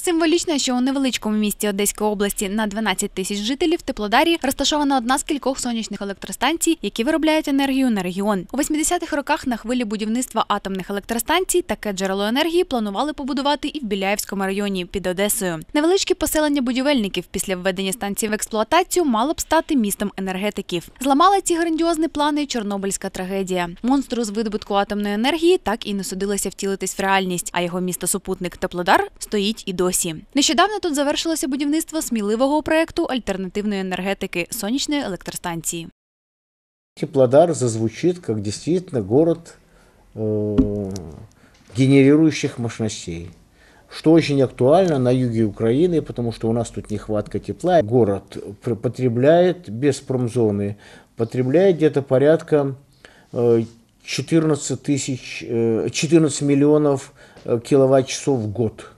Символічно, що у невеличкому місті Одеської області на 12 тисяч жителів Теплодарі розташована одна з кількох сонячних електростанцій, які виробляють енергію на регіон. У 80-х роках на хвилі будівництва атомних електростанцій таке джерело енергії планували побудувати і в Біляєвському районі під Одесою. Невеличке поселення будівельників після введення станції в експлуатацію мало б стати містом енергетиків. Зламала ці грандіозні плани Чорнобильська трагедія. Монстру з видобутку атомної енергії так і не судилося втілитись в реальність, а його місто-супутник Теплодар стоїть і досі. Нещодавно тут завершилося будівництво сміливого проекту альтернативної енергетики сонячної електростанції. Теплодар зазвучит как действительно город э, генерирующих мощностей. Что очень актуально на юге Украины, потому что у нас тут нехватка тепла. Город пр- потребляет без промзоны, потребляет где-то порядка э, 14, тысяч, э, 14 миллионов э, киловатт-часов в год.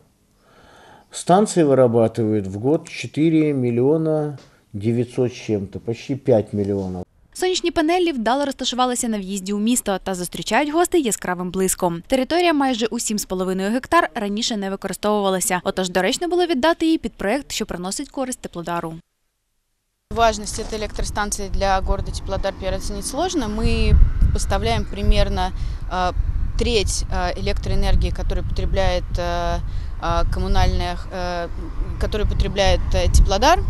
Станция вырабатывает в год 4 миллиона 900 с чем-то, почти 5 миллионов. Сонячні панелі вдало розташувалися на в'їзді у місто та зустрічають гостей яскравим блиском. Територія майже у 7,5 гектар раніше не використовувалася, отож доречно було віддати її під проект, що приносить користь теплодару. Важность этой электростанции для города Теплодар переоценить сложно. Мы поставляем примерно э, треть э, электроэнергии, которую потребляет э, э, коммунальная, э, которую потребляет э, Теплодар.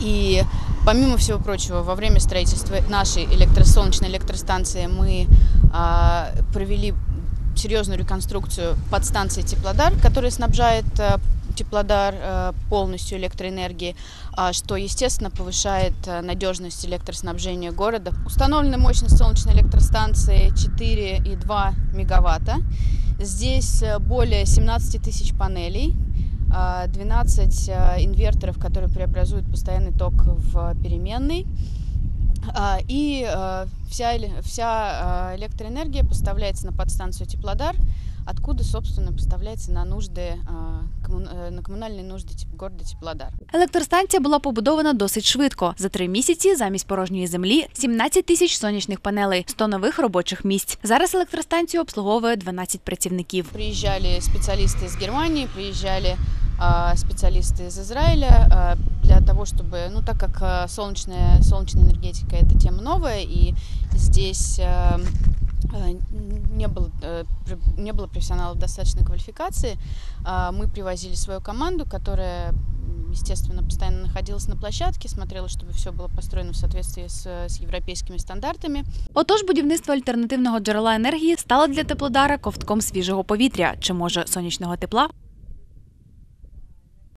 И помимо всего прочего, во время строительства нашей электросолнечной электростанции мы а, провели серьезную реконструкцию подстанции Теплодар, которая снабжает э, Теплодар э, полностью электроэнергией, а, что, естественно, повышает э, надежность электроснабжения города. Установлена мощность солнечной электростанции 4,2 мегаватта. Здесь э, более 17 тысяч панелей, а, 12 э, инверторов, которые преобразуют постоянный ток в переменный. А, И э, вся, эле- вся э, электроэнергия поставляется на подстанцию Теплодар, откуда, собственно, поставляется на нужды, э, коммун- э, на коммунальные нужды теп- города Теплодар. Електростанція була побудована досить швидко. За три місяці замість порожньої землі 17 тисяч сонячних панелей, 100 нових робочих місць. Зараз електростанцію обслуговує 12 працівників. Приезжали специалисты из Германии, приезжали а, специалисты из Израиля а, для того, чтобы, ну так как а, солнечная, солнечная энергетика это тема новая, и здесь а, а, не было, э, пр- не было профессионалов достаточной квалификации, а, мы привозили свою команду, которая, м, естественно, постоянно находилась на площадке, смотрела, чтобы все было построено в соответствии с, с европейскими стандартами. Отож, будівництво альтернативного джерела енергії стало для теплодара ковтком свіжого повітря чи може сонячного тепла.